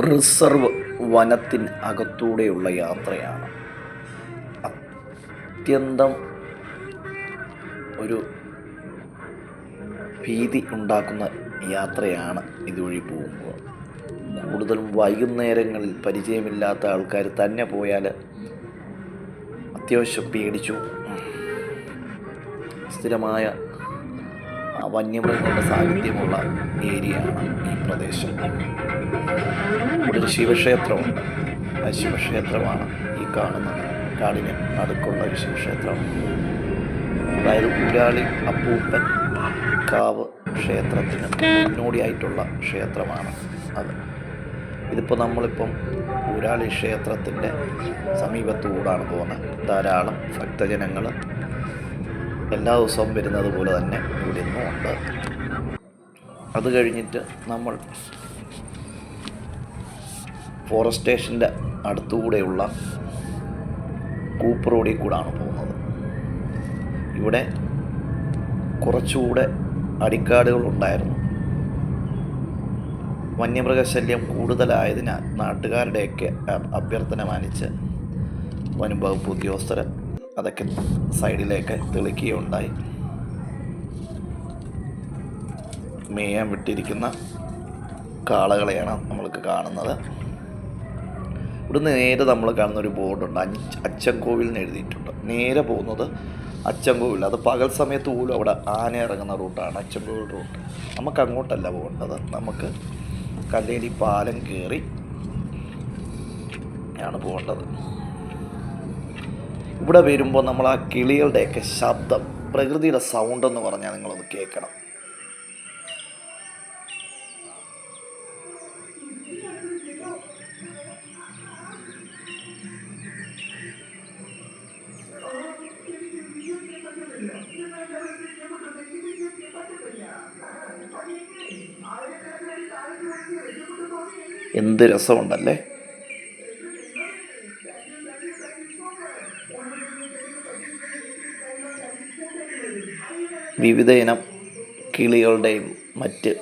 Reserve വനത്തിന് അകത്തൂടെയുള്ള യാത്രയാണ്. അത്യന്തം ഒരു ഭീതി ഉണ്ടാക്കുന്ന യാത്രയാണ് ഇതുവഴി പോകുമ്പോൾ കൂടുതലും വൈകുന്നേരങ്ങളിൽ പരിചയമില്ലാത്ത ആൾക്കാർ തന്നെ പോയാൽ അത്യാവശ്യം പേടിച്ചു സ്ഥിരമായ വന്യമൃഗങ്ങളുടെ സാന്നിധ്യമുള്ള ഏരിയയാണ് ഈ പ്രദേശം. ഒരു ശിവക്ഷേത്രമുണ്ട്. ആ ശിവക്ഷേത്രമാണ് ഈ കാണുന്നത്. കാടിന് അടുക്കുള്ള ഒരു ശിവക്ഷേത്രം അതായത് ഊരാളി അപ്പൂപ്പൻ കാവ് ക്ഷേത്രത്തിന് മുന്നോടിയായിട്ടുള്ള ക്ഷേത്രമാണ് അത്. ഇതിപ്പോൾ നമ്മളിപ്പം ഊരാളി ക്ഷേത്രത്തിന്റെ സമീപത്തൂടാണ് പോകുന്നത്. ധാരാളം ഭക്തജനങ്ങൾ എല്ലാ ദിവസവും വരുന്നത് പോലെ തന്നെ ഇവിടെ ഇന്നും ഉണ്ട്. അത് കഴിഞ്ഞിട്ട് നമ്മൾ ഫോറസ്റ്റ് സ്റ്റേഷന്റെ അടുത്തുകൂടെയുള്ള കൂപ്പ് റോഡിൽ കൂടാണ് പോകുന്നത്. ഇവിടെ കുറച്ചുകൂടെ അടിക്കാടുകളുണ്ടായിരുന്നു വന്യമൃഗശല്യം കൂടുതലായതിനാൽ നാട്ടുകാരുടെയൊക്കെ അഭ്യർത്ഥന മാനിച്ച് വനം വകുപ്പ് ഉദ്യോഗസ്ഥർ അതൊക്കെ സൈഡിലേക്ക് തെളിക്കുകയുണ്ടായി. മേയാൻ വിട്ടിരിക്കുന്ന കാളകളെയാണ് നമ്മൾക്ക് കാണുന്നത്. ഇവിടുന്ന് നേരെ നമ്മൾ കാണുന്ന ഒരു ബോർഡുണ്ട്. അഞ്ച് അച്ചൻകോവിൽ എന്ന് എഴുതിയിട്ടുണ്ട്. നേരെ പോകുന്നത് അച്ചൻകോവിൽ. അത് പകൽ സമയത്ത് പോലും അവിടെ ആന ഇറങ്ങുന്ന റൂട്ടാണ്. അച്ചൻകോവിൽ റൂട്ട്. നമുക്ക് അങ്ങോട്ടല്ല പോകേണ്ടത്. നമുക്ക് കല്ലേരി പാലം കയറി ആണ് പോകേണ്ടത്. ഇവിടെ വരുമ്പോൾ നമ്മൾ ആ കിളികളുടെയൊക്കെ ശബ്ദം പ്രകൃതിയുടെ സൗണ്ട് എന്ന് പറഞ്ഞാൽ നിങ്ങളൊന്ന് കേൾക്കണം. എന്ത് രസമുണ്ടല്ലേ? വിവിധ ഇനം കിളികളുടെയും മറ്റ്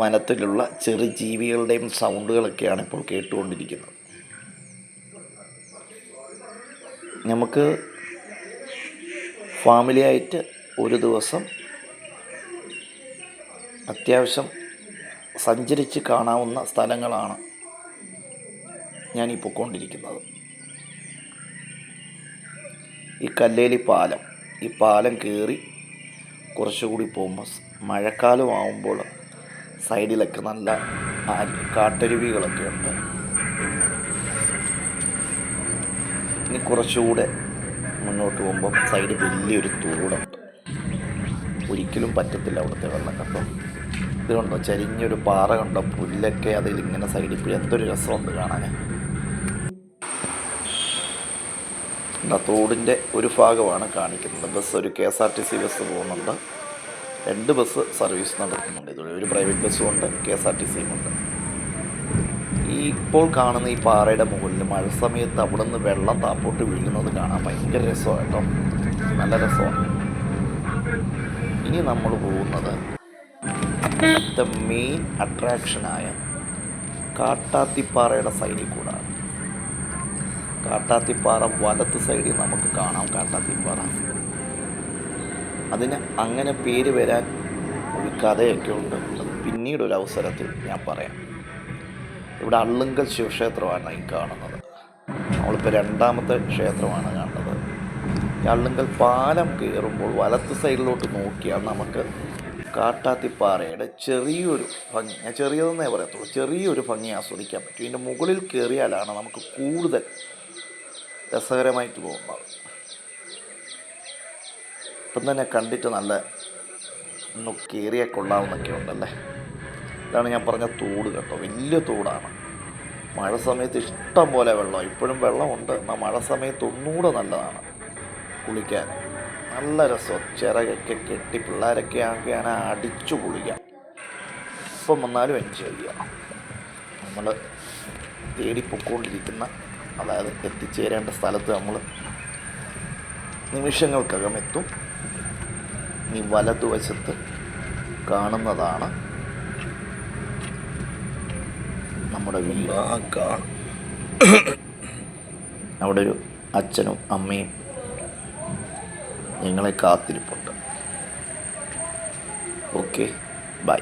വനത്തിലുള്ള ചെറു ജീവികളുടെയും സൗണ്ടുകളൊക്കെയാണ് ഇപ്പോൾ കേട്ടുകൊണ്ടിരിക്കുന്നത്. നമുക്ക് ഫാമിലിയായിട്ട് ഒരു ദിവസം അത്യാവശ്യം സഞ്ചരിച്ച് കാണാവുന്ന സ്ഥലങ്ങളാണ് ഞാൻ ഈ പൊയ്ക്കൊണ്ടിരിക്കുന്നത് ഈ കല്ലേലി പാലം. ഈ പാലം കയറി കുറച്ചുകൂടി പോകുമ്പോൾ മഴക്കാലം ആവുമ്പോൾ സൈഡിലൊക്കെ നല്ല കാട്ടരുവികളൊക്കെ ഉണ്ട്. ഇനി കുറച്ചുകൂടെ മുന്നോട്ട് പോകുമ്പോൾ സൈഡ് വലിയൊരു തോടുണ്ട്. ഒരിക്കലും പറ്റത്തില്ല അവിടുത്തെ വെള്ളം. കണ്ടോ ഇത് കണ്ടോ? ചരിഞ്ഞൊരു പാറ കണ്ടോ? പുല്ലൊക്കെ അതിൽ ഇങ്ങനെ സൈഡിൽ പോയി. എന്തൊരു രസമുണ്ട് കാണാൻ ആ തോടിന്റെ ഒരു ഭാഗമാണ് കാണിക്കുന്നത്. ബസ് ഒരു K S R T C bus പോകുന്നുണ്ട്. രണ്ട് ബസ് സർവീസ് നടത്തുന്നുണ്ട്. ഇതുവഴി ഒരു പ്രൈവറ്റ് ബസ്സും ഉണ്ട് കെ എസ് ആർ ടി സിയും ഉണ്ട്. ഈ ഇപ്പോൾ കാണുന്ന ഈ പാറയുടെ മുകളിൽ മഴ സമയത്ത് അവിടെ നിന്ന് വെള്ളം താപ്പോട്ട് വീഴുന്നത് കാണാൻ ഭയങ്കര രസമാണ് കേട്ടോ. നല്ല രസമാണ്. ഇനി നമ്മൾ പോകുന്നത് മെയിൻ അട്രാക്ഷനായ കാട്ടാത്തിപ്പാറയുടെ സൈഡിൽ കൂടാണ്. കാട്ടാത്തിപ്പാറ വലത്ത് സൈഡിൽ നമുക്ക് കാണാം കാട്ടാത്തിപ്പാറ. അതിന് അങ്ങനെ പേര് വരാൻ ഒരു കഥയൊക്കെ ഉണ്ട്. അത് പിന്നീട് ഒരു അവസരത്തിൽ ഞാൻ പറയാം. ഇവിടെ അള്ളുങ്കൽ ശിവക്ഷേത്രമാണ് ഈ കാണുന്നത്. നമ്മളിപ്പോൾ രണ്ടാമത്തെ ക്ഷേത്രമാണ് കാണുന്നത്. അള്ളുങ്കൽ പാലം കയറുമ്പോൾ വലത്ത് സൈഡിലോട്ട് നോക്കിയാൽ നമുക്ക് കാട്ടാത്തിപ്പാറയുടെ ചെറിയൊരു ഭംഗി ഞാൻ ചെറിയതെന്നേ പറയത്തുള്ളൂ ചെറിയൊരു ഭംഗി ആസ്വദിക്കാൻ പറ്റും. ഇതിന്റെ മുകളിൽ കയറിയാലാണ് നമുക്ക് കൂടുതൽ രസകരമായിട്ട് പോകുമ്പോൾ. ഇപ്പം തന്നെ കണ്ടിട്ട് നല്ല ഒന്ന് കയറിയ കൊള്ളാവുന്നൊക്കെ ഉണ്ടല്ലേ? ഇതാണ് ഞാൻ പറഞ്ഞ തോട് കേട്ടോ. വലിയ തോടാണ്. മഴ സമയത്ത് ഇഷ്ടം പോലെ വെള്ളം. ഇപ്പോഴും വെള്ളമുണ്ട്. എന്നാൽ മഴ സമയത്ത് ഒന്നുകൂടെ നല്ലതാണ് കുളിക്കാൻ. നല്ല രസം ചിറകൊക്കെ കെട്ടി പിള്ളേരൊക്കെ ആകെയാണ് അടിച്ചു കുളിക്കാം ഇപ്പം വന്നാലും എൻജോയ് ചെയ്യാം. നമ്മൾ തേടിപ്പൊക്കൊണ്ടിരിക്കുന്ന അതായത് എത്തിച്ചേരേണ്ട സ്ഥലത്ത് നമ്മൾ നിമിഷങ്ങൾക്കകം എത്തും. ഈ വലതുവശത്ത് കാണുന്നതാണ് നമ്മുടെ വീട്. അവിടെ ഒരു അച്ഛനും അമ്മയും ഞങ്ങളെ കാത്തിരിപ്പുണ്ട്. Okay bye.